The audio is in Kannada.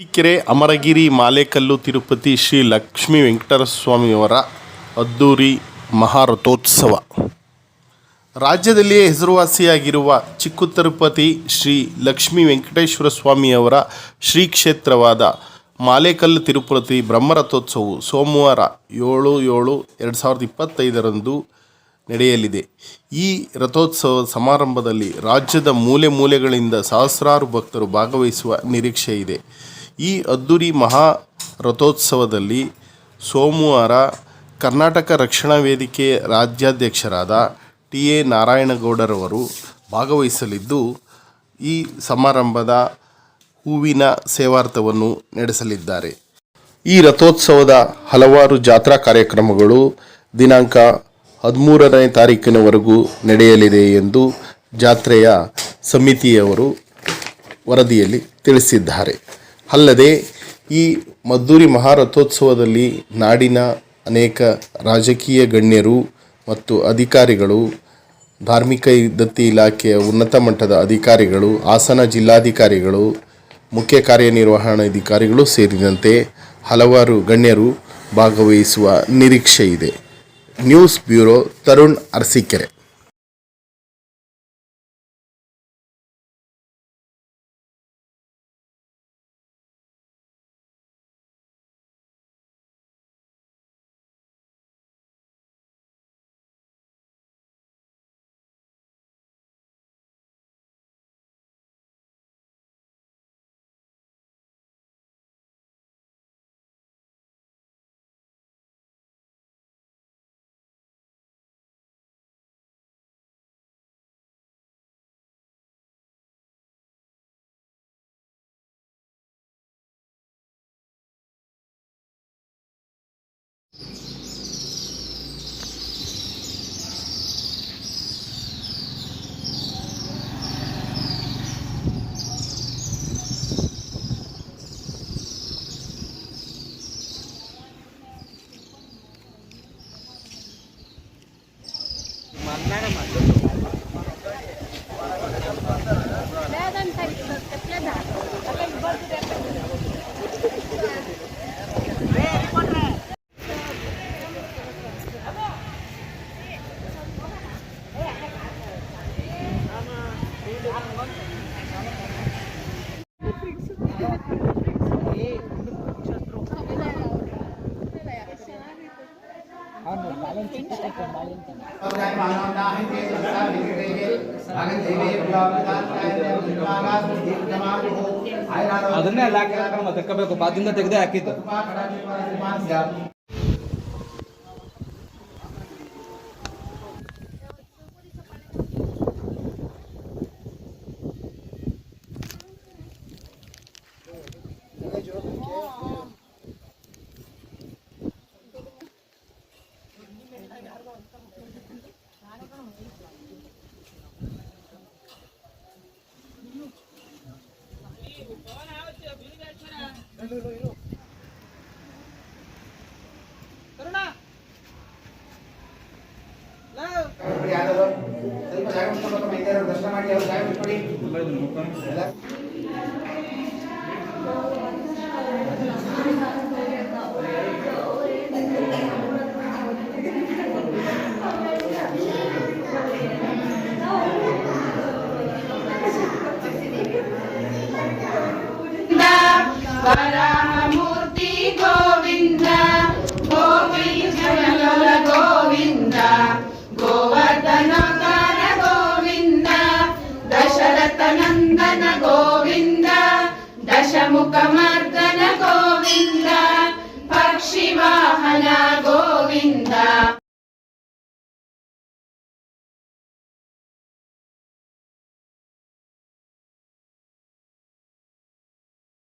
ಕೆರೆ ಅಮರಗಿರಿ, ಮಾಲೇಕಲ್ಲು, ತಿರುಪತಿ, ಶ್ರೀ ಲಕ್ಷ್ಮೀ ವೆಂಕಟರಸ್ವಾಮಿಯವರ ಸ್ವಾಮಿಯವರ ಅದ್ದೂರಿ ಮಹಾರಥೋತ್ಸವ. ರಾಜ್ಯದಲ್ಲಿಯೇ ಹೆಸರುವಾಸಿಯಾಗಿರುವ ಚಿಕ್ಕು ತಿರುಪತಿ ಶ್ರೀ ಲಕ್ಷ್ಮೀ ವೆಂಕಟೇಶ್ವರ ಸ್ವಾಮಿಯವರ ಶ್ರೀ ಕ್ಷೇತ್ರವಾದ ಮಾಲೇಕಲ್ಲು ತಿರುಪತಿ ಬ್ರಹ್ಮರಥೋತ್ಸವವು ಸೋಮವಾರ ಏಳು ಏಳು ಎರಡು ಸಾವಿರದ ಇಪ್ಪತ್ತೈದರಂದು ನಡೆಯಲಿದೆ. ಈ ರಥೋತ್ಸವ ಸಮಾರಂಭದಲ್ಲಿ ರಾಜ್ಯದ ಮೂಲೆ ಮೂಲೆಗಳಿಂದ ಸಹಸ್ರಾರು ಭಕ್ತರು ಭಾಗವಹಿಸುವ ನಿರೀಕ್ಷೆ ಇದೆ ಈ ಅದ್ದೂರಿ ಮಹಾ ರಥೋತ್ಸವದಲ್ಲಿ ಸೋಮವಾರ ಕರ್ನಾಟಕ ರಕ್ಷಣಾ ವೇದಿಕೆ ರಾಜ್ಯಾಧ್ಯಕ್ಷರಾದ ಟಿ ಎ ನಾರಾಯಣಗೌಡರವರು ಭಾಗವಹಿಸಲಿದ್ದು, ಈ ಸಮಾರಂಭದ ಹೂವಿನ ಸೇವಾರ್ಥವನ್ನು ನಡೆಸಲಿದ್ದಾರೆ. ಈ ರಥೋತ್ಸವದ ಹಲವಾರು ಜಾತ್ರಾ ಕಾರ್ಯಕ್ರಮಗಳು ದಿನಾಂಕ ಹದಿಮೂರನೇ ತಾರೀಕಿನವರೆಗೂ ನಡೆಯಲಿದೆ ಎಂದು ಜಾತ್ರೆಯ ಸಮಿತಿಯವರು ವರದಿಯಲ್ಲಿ ತಿಳಿಸಿದ್ದಾರೆ. ಅಲ್ಲದೆ ಈ ಮದ್ದೂರಿ ಮಹಾರಥೋತ್ಸವದಲ್ಲಿ ನಾಡಿನ ಅನೇಕ ರಾಜಕೀಯ ಗಣ್ಯರು ಮತ್ತು ಅಧಿಕಾರಿಗಳು, ಧಾರ್ಮಿಕ ದತ್ತಿ ಇಲಾಖೆಯ ಉನ್ನತ ಮಟ್ಟದ ಅಧಿಕಾರಿಗಳು, ಹಾಸನ ಜಿಲ್ಲಾಧಿಕಾರಿಗಳು, ಮುಖ್ಯ ಕಾರ್ಯನಿರ್ವಹಣಾಧಿಕಾರಿಗಳು ಸೇರಿದಂತೆ ಹಲವಾರು ಗಣ್ಯರು ಭಾಗವಹಿಸುವ ನಿರೀಕ್ಷೆ ಇದೆ news bureau Tarun Arsikere. nada mais. ಅದನ್ನೇ ಅಲ್ಲಿ ಹಾಕಿದ್ರೆ ಮತ್ತೆ ತೆಕ್ಕಬೇಕು ಬಾದಿಂದ ತೆಗೆದೇ ಹಾಕಿದ್ದು ದರ್ಶನ ಮಾಡಿ ಅವ್ರು ಜಾಗ ಬಿಟ್ಕೊಡಿ